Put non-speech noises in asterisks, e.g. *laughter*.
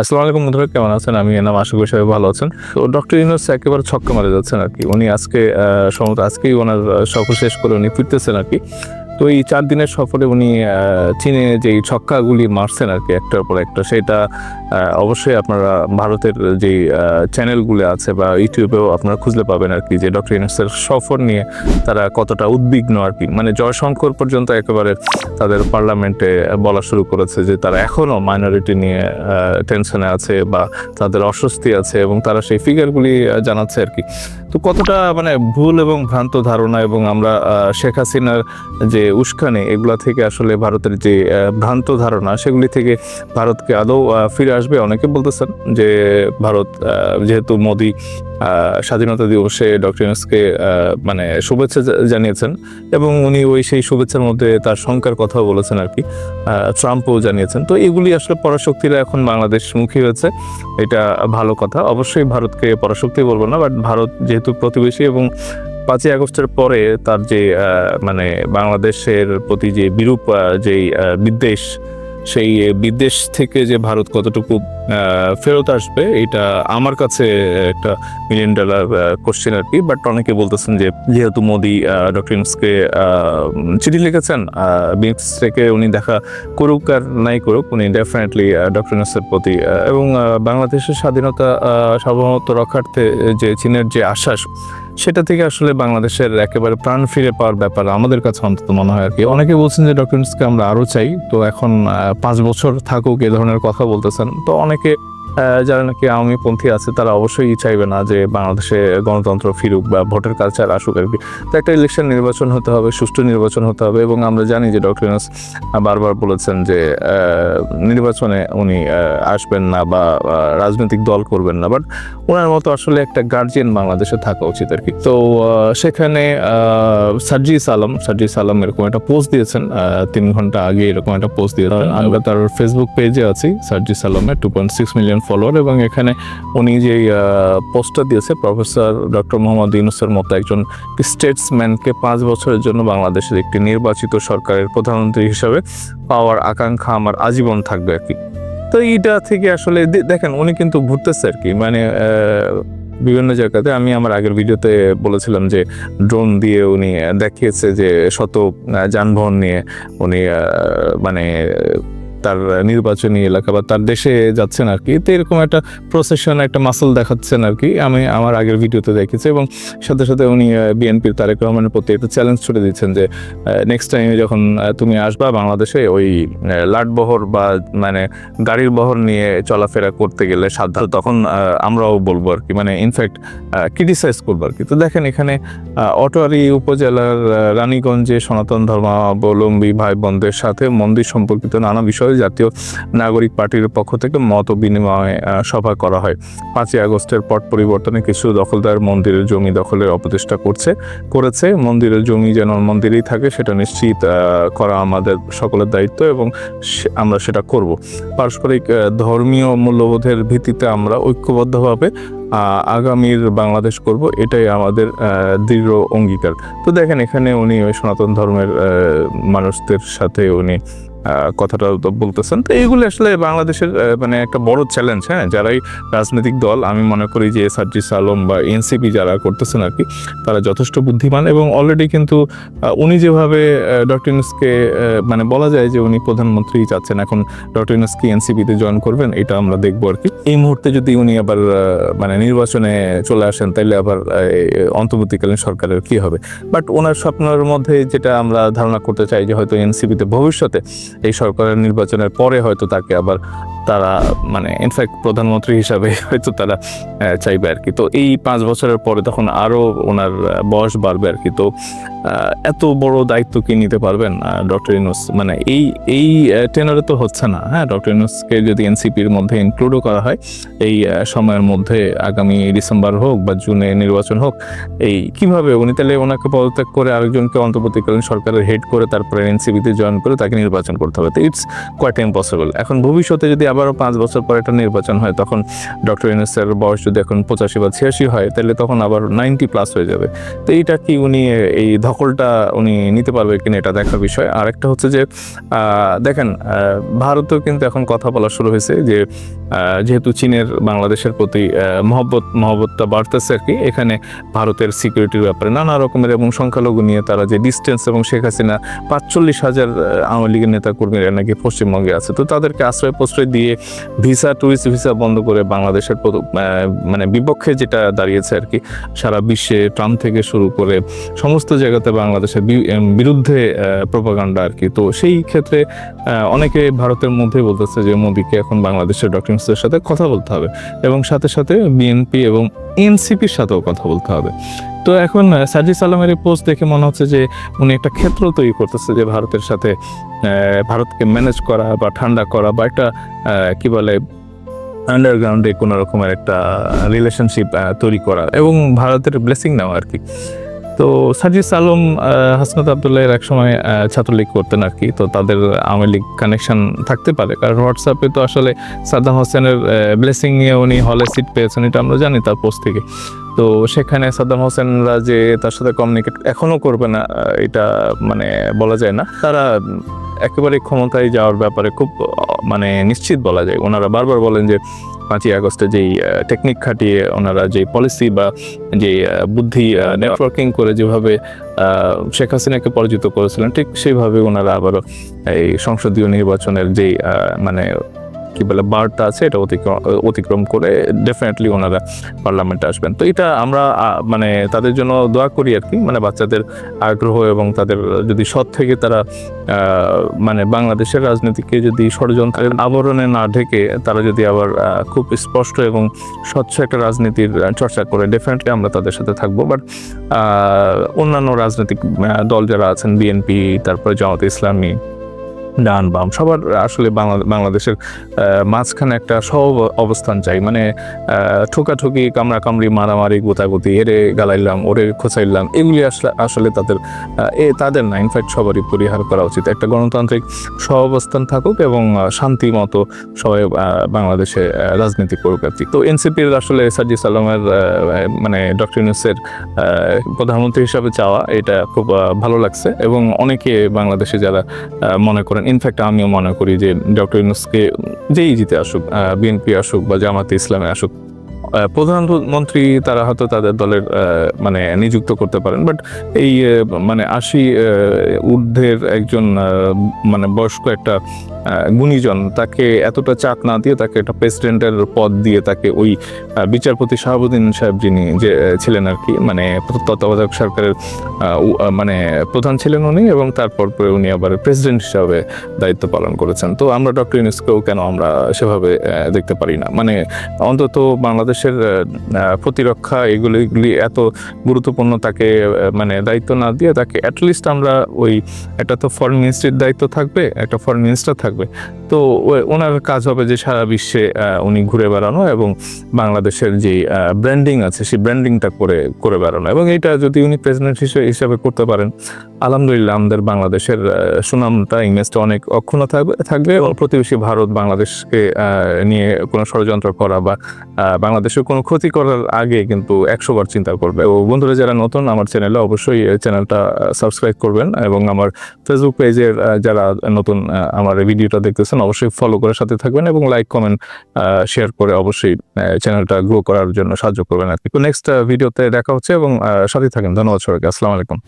আসসালামু আলাইকুম বন্ধুরা, কেমন আছেন? আমি এনাম, আশা করি সবাই ভালো আছেন। তো ডক্টর ইউনুস একেবারে ছক্কা মারা যাচ্ছেন আর কি। উনি আজকে সম্ভবত আজকেই ওনার সফর শেষ করে উনি ফিরতেছেন আর কি। তো এই চার দিনের সফরে উনি চীনে যে ছক্কাগুলি মারছেন আর কি, একটার পর একটা, সেটা অবশ্যই আপনারা ভারতের যে চ্যানেলগুলো আছে বা ইউটিউবেও আপনারা খুঁজলে পাবেন আর কি যে ডক্টর ইউনুসের সফর নিয়ে তারা কতটা উদ্বিগ্ন আর কি। মানে জয়শঙ্কর পর্যন্ত একেবারে তাদের পার্লামেন্টে বলা শুরু করেছে যে তারা এখনও মাইনরিটি নিয়ে টেনশনে আছে বা তাদের অস্বস্তি আছে এবং তারা সেই ফিগারগুলি জানাচ্ছে আর কি। তো কতটা মানে ভুল এবং ভ্রান্ত ধারণা এবং আমরা শেখ হাসিনার যে উস্কানি, এগুলা থেকে আসলে ভারতের যে ভ্রান্ত ধারণা, সেগুলি থেকে ভারতকে আদৌ ফিরে আসবে, অনেকে বলতেছেন যে ভারত যেহেতু মোদি স্বাধীনতা দিবসে ডক্টর ইউনুসকে মানে শুভেচ্ছা জানিয়েছেন এবং উনি ওই সেই শুভেচ্ছার মধ্যে তার শঙ্কার কথাও বলেছেন আর কি ট্রাম্পও জানিয়েছেন। তো এগুলি আসলে পরাশক্তিরা এখন বাংলাদেশ মুখী হয়েছে, এটা ভালো কথা। অবশ্যই ভারতকে পরাশক্তি বলব না, বাট ভারত যেহেতু প্রতিবেশী এবং পাঁচই আগস্টের পরে তার যে মানে বাংলাদেশের প্রতি যে বিরূপ যেই বিদ্বেষ সেই বিদেশ থেকে যে ভারত কতটুকু ফেরত আসবে, এটা আমার কাছে একটা মিলিয়ন ডলার কোশ্চেন আর কি। বাট অনেকে বলতেছেন যে, যেহেতু মোদি ডক্টর ইউনুসকে চিঠি লিখেছেন বিক্স থেকে উনি দেখা করুক আর নাই করুক, উনি ডেফিনেটলি ডক্টর ইউনুসের প্রতি এবং বাংলাদেশের স্বাধীনতা সার্বভৌমত্ব রক্ষার্থে যে চীনের যে আশ্বাস সেটা থেকে আসলে বাংলাদেশের একেবারে প্রাণ ফিরে পাওয়ার ব্যাপার আমাদের কাছে অন্তত মনে হয় আর কি। অনেকে বলছেন যে ডক্টর আমরা আরও চাই। তো এখন পাঁচ বছর থাকুক, এ ধরনের কথা বলতেছেন। তো অনেকে যারা নাকি আওয়ামী পন্থী আছে তারা অবশ্যই চাইবে না যে বাংলাদেশে গণতন্ত্র ফিরুক বা ভোটের কালচার আসুক আর কি। তো একটা ইলেকশন নির্বাচন হতে হবে সুষ্ঠু নির্বাচন হতে হবে এবং আমরা জানি যে ডক্টর ইউনুস বারবার বলেছেন যে নির্বাচনে উনি আসবেন না বা রাজনৈতিক দল করবেন না। বাট ওনার মতো আসলে একটা গার্জিয়ান বাংলাদেশে থাকা উচিত আর কি। তো সেখানে সার্জিস আলম সার্জিস আলম এরকম একটা পোস্ট দিয়েছেন তিন ঘণ্টা আগে এরকম একটা পোস্ট দিয়েছেন। আমরা তার ফেসবুক পেজে আছি সার্জিস আলমের two point six million follower এবং এখানে উনি যে পোস্টটা দিয়েছে, প্রফেসর ডক্টর মোহাম্মদ ইউনুসের মতো একজন স্টেটসম্যানকে পাঁচ বছরের জন্য বাংলাদেশের একটি নির্বাচিত সরকারের প্রধানমন্ত্রী হিসাবে পাওয়ার আকাঙ্ক্ষা আমার আজীবন থাকবে আর কি। তো এইটা থেকে আসলে দেখেন, উনি কিন্তু ঘুরতেছে আর কি। মানে বিভিন্ন জায়গাতে আমি আমার আগের ভিডিওতে বলেছিলাম যে ড্রোন দিয়ে উনি দেখিয়েছে যে শত যানবাহন নিয়ে উনি মানে তার নির্বাচনী এলাকা বা তার দেশে যাচ্ছেন আর কি, তো এরকম একটা প্রসেশন একটা মাসল দেখাচ্ছেন আর কি। আমি আমার আগের ভিডিওতে দেখেছি এবং সাথে সাথে উনি বিএনপির তারেক রহমানের প্রতি একটা চ্যালেঞ্জ ছুটে দিচ্ছেন যে নেক্সট টাইমে যখন তুমি আসবা বাংলাদেশে, ওই লাটবহর বা মানে গাড়ির বহর নিয়ে চলাফেরা করতে গেলে সাবধান, তখন আমরাও বলব আর কি। মানে ইনফ্যাক্ট ক্রিটিসাইজ করব আর কি। তো দেখেন এখানে অটোয়ারি উপজেলার রানীগঞ্জে সনাতন ধর্মাবলম্বী ভাই বোনদের সাথে মন্দির সম্পর্কিত নানা বিষয়ে জাতীয় নাগরিক পার্টির পক্ষ থেকে মত বিনিময় সভা করা হয়। পাঁচই আগস্টের পট পরিবর্তনে কিছু দখলদার মন্দিরের জমি দখলের অপচেষ্টা করছে, করেছে। মন্দিরের জমি যেন মন্দিরেই থাকে, সেটা নিশ্চিত করা আমাদের সকলের দায়িত্ব এবং আমরা সেটা করব। পারস্পরিক ধর্মীয় মূল্যবোধের ভিত্তিতে আমরা ঐক্যবদ্ধভাবে আগামীর বাংলাদেশ করব, এটাই আমাদের দৃঢ় অঙ্গীকার। তো দেখেন, এখানে উনি সনাতন ধর্মের মানুষদের সাথে উনি কথাটা বলতেছেন। তো এইগুলো আসলে বাংলাদেশের মানে একটা বড় চ্যালেঞ্জ হ্যাঁ? যারাই রাজনৈতিক দল, আমি মনে করি যে সার্জিস আলম বা এনসিপি যারা করতেছেন আর কি, তারা যথেষ্ট বুদ্ধিমান এবং অলরেডি কিন্তু উনি যেভাবে ডক্টর ইউনুসকে মানে বলা যায় যে উনি প্রধানমন্ত্রী চাচ্ছেন, এখন ডক্টর ইউনুস কি এনসিপিতে জয়েন করবেন, এটা আমরা দেখব আর কি। এই মুহূর্তে যদি উনি আবার মানে নির্বাচনে চলে আসেন, তাইলে আবার অন্তর্বর্তীকালীন সরকারের কি হবে? বাট ওনার স্বপ্নের মধ্যে যেটা আমরা ধারণা করতে চাই যে হয়তো এনসিপিতে ভবিষ্যতে এই সরকারের নির্বাচনের পরে হয়তো তাকে আবার তারা মানে ইনফ্যাক্ট প্রধানমন্ত্রী হিসাবে *laughs* হয়তো তারা চাইবে আর কি। তো এই পাঁচ বছরের পরে তখন আরও ওনার বয়স বাড়বে আর কি। তো এত বড় দায়িত্ব কি নিতে পারবেন ডক্টর ইউনুস? মানে এই এই টেনারে তো হচ্ছে না হ্যাঁ? ডক্টর ইউনুসকে যদি এনসিপির মধ্যে ইনক্লুডও করা হয়, এই সময়ের মধ্যে আগামী ডিসেম্বর হোক বা জুনে নির্বাচন হোক, এই, কীভাবে? উনি তাহলে ওনাকে পদত্যাগ করে আরেকজনকে অন্তর্বর্তীকালীন সরকারের হেড করে তারপরে এনসিপিতে জয়েন করে তাকে নির্বাচন করতে হবে। তো ইটস কোয়াইট ইম্পসিবল এখন ভবিষ্যতে যদি আবারও পাঁচ বছর পর একটা নির্বাচন হয়, তখন ডক্টর ইউনুসের বয়স যদি এখন পঁচাশি বা ছিয়াশি হয়, তাহলে তখন আবার নাইনটি প্লাস হয়ে যাবে। তো এইটা কি উনি এই ধকলটা উনি নিতে পারবে কিনা এটা দেখার বিষয়। আর একটা হচ্ছে যে দেখেন ভারতেও কিন্তু এখন কথা বলা শুরু হয়েছে যে যেহেতু চীনের বাংলাদেশের প্রতি মহব্বত, মহব্বতটা বাড়তেছে আর কি, এখানে ভারতের সিকিউরিটির ব্যাপারে নানা রকমের এবং সংখ্যালঘু নিয়ে তারা যে ডিস্টেন্স এবং শেখ হাসিনা পাঁচচল্লিশ হাজার আওয়ামী লীগের নেতা কর্মীরা নাকি পশ্চিমবঙ্গে আছে, তো তাদেরকে আশ্রয় প্রশ্রয় দিয়ে ভিসা টুরিস্ট ভিসা বন্ধ করে বাংলাদেশের মানে বিপক্ষে যেটা দাঁড়িয়েছে আর কি, সারা বিশ্বে ট্রাম্প থেকে শুরু করে সমস্ত জায়গাতে বাংলাদেশের বিরুদ্ধে প্রপাগান্ডা আর কি, তো সেই ক্ষেত্রে অনেকে ভারতের মধ্যে বলতেছে যে মোদীকে এখন বাংলাদেশের ডক্টরসের সাথে কথা বলতে হবে এবং সাথে সাথে বিএনপি এবং এনসিপির সাথেও কথা বলতে হবে। তো এখন সাজিদ সালামের এই পোস্ট দেখে মনে হচ্ছে যে উনি একটা ক্ষেত্র তৈরি করতেছে যে ভারতের সাথে ভারতকে ম্যানেজ করা বা ঠান্ডা করা বা একটা কি বলে আন্ডারগ্রাউন্ডে কোনো রকমের একটা রিলেশনশিপ তৈরি করা এবং ভারতের ব্লেসিং নেওয়া আর কি। তো সাজিদ আলম হাসনাত এক সময় ছাত্রলীগ করতেন আর কি। তো তাদের আওয়ামী লীগ কানেকশন থাকতে পারে। কারণ হোয়াটসঅ্যাপে তো আসলে সাদ্দাম হোসেনের ব্লেসিং নিয়ে উনি হলে সিট পেয়েছেন, এটা আমরা জানি তার পোস্ট থেকে। তো সেখানে সাদ্দাম হোসেনরা যে তার সাথে কমিউনিকেট এখনও করবে না এটা মানে বলা যায় না। তারা একেবারে ক্ষমতায় যাওয়ার ব্যাপারে খুব মানে নিশ্চিত বলা যায়। ওনারা বারবার বলেন যে পাঁচই আগস্টে যেই টেকনিক খাটিয়ে ওনারা যে পলিসি বা যে বুদ্ধি নেটওয়ার্কিং করে যেভাবে শেখ হাসিনাকে পরাজিত করেছিলেন, ঠিক সেইভাবে ওনারা আবারও এই সংসদীয় নির্বাচনের যেই মানে কি বলে বারটা আছে, এটা অতিক্রম অতিক্রম করে ডেফিনেটলি ওনারা পার্লামেন্টে আসবেন। তো এটা আমরা মানে তাদের জন্য দোয়া করি আর কি মানে বাচ্চাদের আগ্রহ এবং তাদের যদি সৎ থেকে তারা মানে বাংলাদেশের রাজনীতিকে যদি ষড়যন্ত্রের আবরণে না ঢেকে, তারা যদি আবার খুব স্পষ্ট এবং স্বচ্ছ একটা রাজনীতির চর্চা করে ডেফিনেটলি আমরা তাদের সাথে থাকব। বাট অন্যান্য রাজনৈতিক দল যারা আছেন বিএনপি তারপরে জামাতে ইসলামী ডান বাম, সবার আসলে বাংলা- বাংলাদেশের মাঝখানে একটা সহ অবস্থান চাই। মানে ঠোকাঠুকি কামড়া কামড়ি মারামারি, গোতাগুতি এরে গালাইলাম, ওরে খোঁচাইলাম, এগুলি আসলে আসলে তাদের এ তাদের না ইনফ্যাক্ট সবারই পরিহার করা উচিত। একটা গণতান্ত্রিক সহ অবস্থান থাকুক এবং শান্তি মতো সবাই বাংলাদেশে রাজনীতি করুক আর কি। তো এনসিপির আসলে সাজি সালামের মানে ডক্টর ইউনুসের প্রধানমন্ত্রী হিসাবে চাওয়া, এটা খুব ভালো লাগছে। এবং অনেকে বাংলাদেশে যারা মনে করেন ইনফ্যাক্ট আমিও মনে করি যে ডক্টর ইউনুসকে যেই জিতে আসুক বিএনপি আসুক বা জামাতে ইসলামে আসুক প্রধানমন্ত্রী তারা হয়তো তাদের দলের মানে নিযুক্ত করতে পারেন বাট এই মানে আশি ঊর্ধ্বের একজন মানে বয়স্ক একটা গুণীজন, তাকে এতটা চাপ না দিয়ে তাকে একটা প্রেসিডেন্টের পদ দিয়ে তাকে ওই বিচারপতি শাহাবুদ্দিন সাহেব যিনি যে ছিলেন আর কি মানে তত্ত্বাবধায়ক সরকারের মানে প্রধান ছিলেন উনি এবং তারপর পরে উনি আবার প্রেসিডেন্ট হিসাবে দায়িত্ব পালন করেছেন। তো আমরা ডক্টর ইউনুসকেও কেন আমরা সেভাবে দেখতে পারি না? মানে অন্তত বাংলাদেশের প্রতিরক্ষা এগুলি এত গুরুত্বপূর্ণ তাকে মানে দায়িত্ব না দিয়ে তাকে অ্যাটলিস্ট আমরা ওই, একটা তো ফরেন মিনিস্ট্রির দায়িত্ব থাকবে, একটা ফরেন মিনিস্টার থাকবে। তো ওনার কাজ হবে যে সারা বিশ্বে উনি ঘুরে বেড়ানো এবং বাংলাদেশের যে ব্র্যান্ডিং আছে সেই ব্র্যান্ডিংটা করে করে বেড়ানো। এবং এটা যদি উনি প্রেসিডেন্ট হিসেবে হিসাবে করতে পারেন, আলহামদুলিল্লাহ আমাদের বাংলাদেশের সুনামটা ইংলিশটা অনেক অক্ষুণ্ণ থাকবে থাকবে এবং প্রতিবেশী ভারত বাংলাদেশকে নিয়ে কোনো ষড়যন্ত্র করা বা বাংলাদেশের কোনো ক্ষতি করার আগে কিন্তু একশো বার চিন্তা করবে। ও বন্ধুরা যারা নতুন, আমার চ্যানেলে অবশ্যই চ্যানেলটা সাবস্ক্রাইব করবেন এবং আমার ফেসবুক পেজের যারা নতুন আমার এই ভিডিওটা দেখতেছেন, অবশ্যই ফলো করে সাথে থাকবেন এবং লাইক কমেন্ট শেয়ার করে অবশ্যই চ্যানেলটা গ্রো করার জন্য সাহায্য করবেন আর কি নেক্সট ভিডিওতে দেখা হচ্ছে এবং সাথে থাকেন। ধন্যবাদ সবাইকে। আসসালামু আলাইকুম।